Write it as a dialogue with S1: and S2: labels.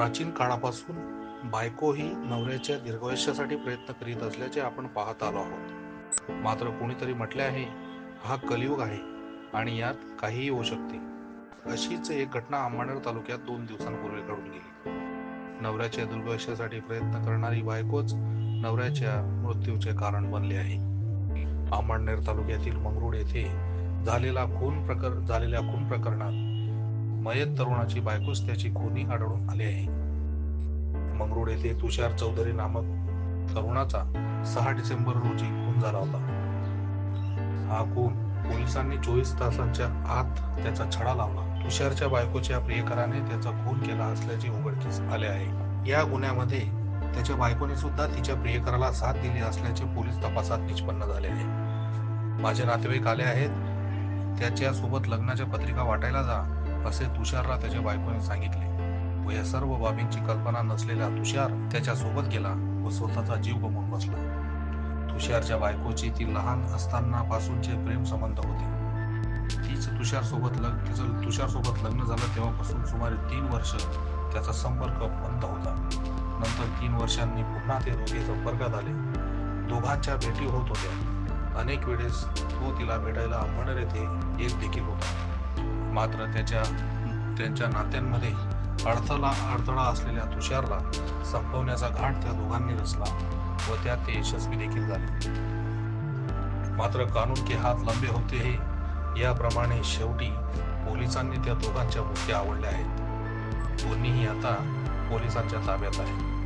S1: प्राचीन काळापासून बायको ही नवऱ्याच्या दीर्घायुष्यासाठी प्रयत्न करीत असल्याचे आपण पाहत आलो आहोत. मात्र कोणीतरी म्हटले आहे हा कलियुग आहे आणि यात काहीही होऊ शकते. अशीच एक घटना अंबानेर तालुक्यात दोन दिवसांपूर्वी घडून गेली. नवऱ्याच्या दीर्घायुष्यासाठी प्रयत्न करणारी बायकोच नवऱ्याच्या मृत्यूचे कारण बनले आहे. अंबानेर तालुक्यातील मंगरुळ येथे झालेला खून प्रकर झालेल्या खून प्रकरणात मयत तरुणाची बायकोच त्याची खुनी आढळून आली आहे. मंगरुळ येथे तुषार चौधरी नामक तरुणाचा सहा डिसेंबर रोजी खून झाला होता. हा खून पोलिसांनी चोवीस तासांच्या आत त्याचा छडा लावला. तुषारच्या बायकोच्या प्रियकराने त्याचा खून केला असल्याचे उघडकीस आले आहे. या गुन्ह्यामध्ये त्याच्या बायकोने सुद्धा तिच्या प्रियकराला साथ दिली असल्याचे पोलीस तपासात निष्पन्न झाले आहे. माझे नातेवाईक आले आहेत. त्याच्या सोबत लग्नाच्या पत्रिका वाटायला जा. असे तुषारला त्याच्या बायकोने सांगितले. व या सर्व बाबींची कल्पना नसलेला तुषार त्याच्या सोबत गेला व स्वतःचा जीव गमवून बसला. तुषारच्या बायकोची ती लहान असताना पासूनचे प्रेम संबंध होते. तीच तुषार सोबत लग्न तिचं तुषार सोबत लग्न झालं तेव्हापासून सुमारे तीन वर्ष त्याचा संपर्क बंद होता. नंतर तीन वर्षांनी पुन्हा ते दोघे संपर्कात आले. दोघांच्या भेटी होत होत्या. अनेक वेळेस तो तिला भेटायला अंबनेर येथे येत देखील होता. मात्र त्याच्या त्यांच्या नात्यांमध्ये अडथळा अडथळा असलेल्या तुषारला संपवण्याचा घाट त्या दोघांनी रचला व त्यात ते यशस्वी देखील झाले. मात्र कानून के हात लंबे होते हे याप्रमाणे शेवटी पोलिसांनी त्या दोघांच्या मुख्य आवडल्या आहेत. दोन्हीही आता पोलिसांच्या ताब्यात आहेत.